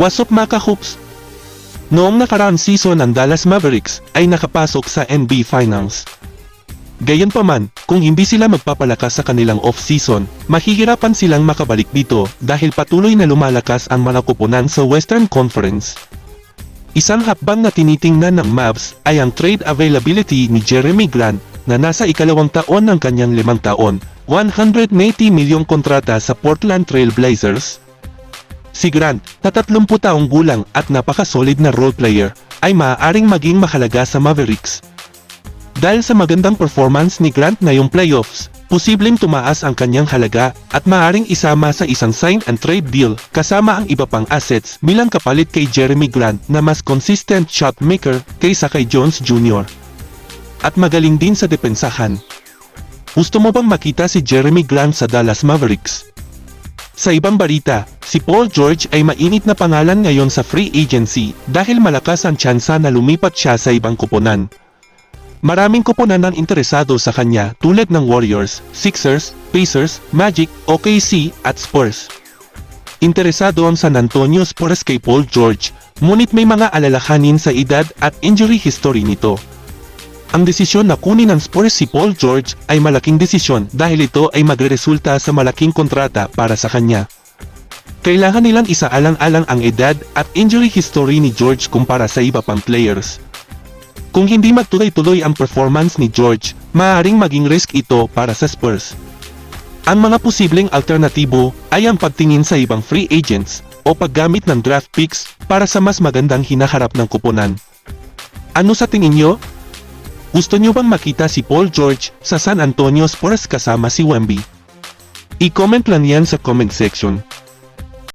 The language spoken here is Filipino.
What's up mga hoops Noong nakaraang season ang Dallas Mavericks ay nakapasok sa NBA Finals. Gayunpaman, kung hindi sila magpapalakas sa kanilang off-season, mahihirapan silang makabalik dito dahil patuloy na lumalakas ang mga kupunan sa Western Conference. Isang hakbang na tinitingnan ng Mavs ay ang trade availability ni Jeremy Grant na nasa ikalawang taon ng kanyang limang taon, 180 milyong kontrata sa Portland Trail Blazers. Si Grant, na 30 taong gulang at napaka-solid na role player, ay maaaring maging mahalaga sa Mavericks. Dahil sa magandang performance ni Grant ngayong playoffs, posibleng tumaas ang kanyang halaga at maaaring isama sa isang sign and trade deal kasama ang iba pang assets bilang kapalit kay Jeremy Grant na mas consistent shot maker kaysa kay Jones Jr. At magaling din sa depensahan. Gusto mo bang makita si Jeremy Grant sa Dallas Mavericks? Sa ibang balita, si Paul George ay mainit na pangalan ngayon sa free agency dahil malakas ang tsansa na lumipat siya sa ibang kuponan. Maraming kuponan ang interesado sa kanya tulad ng Warriors, Sixers, Pacers, Magic, OKC at Spurs. Interesado ang San Antonio Spurs kay Paul George, ngunit may mga alalahanin sa edad at injury history nito. Ang desisyon na kunin ng Spurs si Paul George ay malaking desisyon dahil ito ay magreresulta sa malaking kontrata para sa kanya. Kailangan nilang isaalang-alang ang edad at injury history ni George kumpara sa iba pang players. Kung hindi magtuloy-tuloy ang performance ni George, maaaring maging risk ito para sa Spurs. Ang mga posibleng alternatibo ay ang pagtingin sa ibang free agents o paggamit ng draft picks para sa mas magandang hinaharap ng kuponan. Ano sa tingin nyo? Gusto nyo bang makita si Paul George sa San Antonio Spurs kasama si Wemby? I-comment lang yan sa comment section.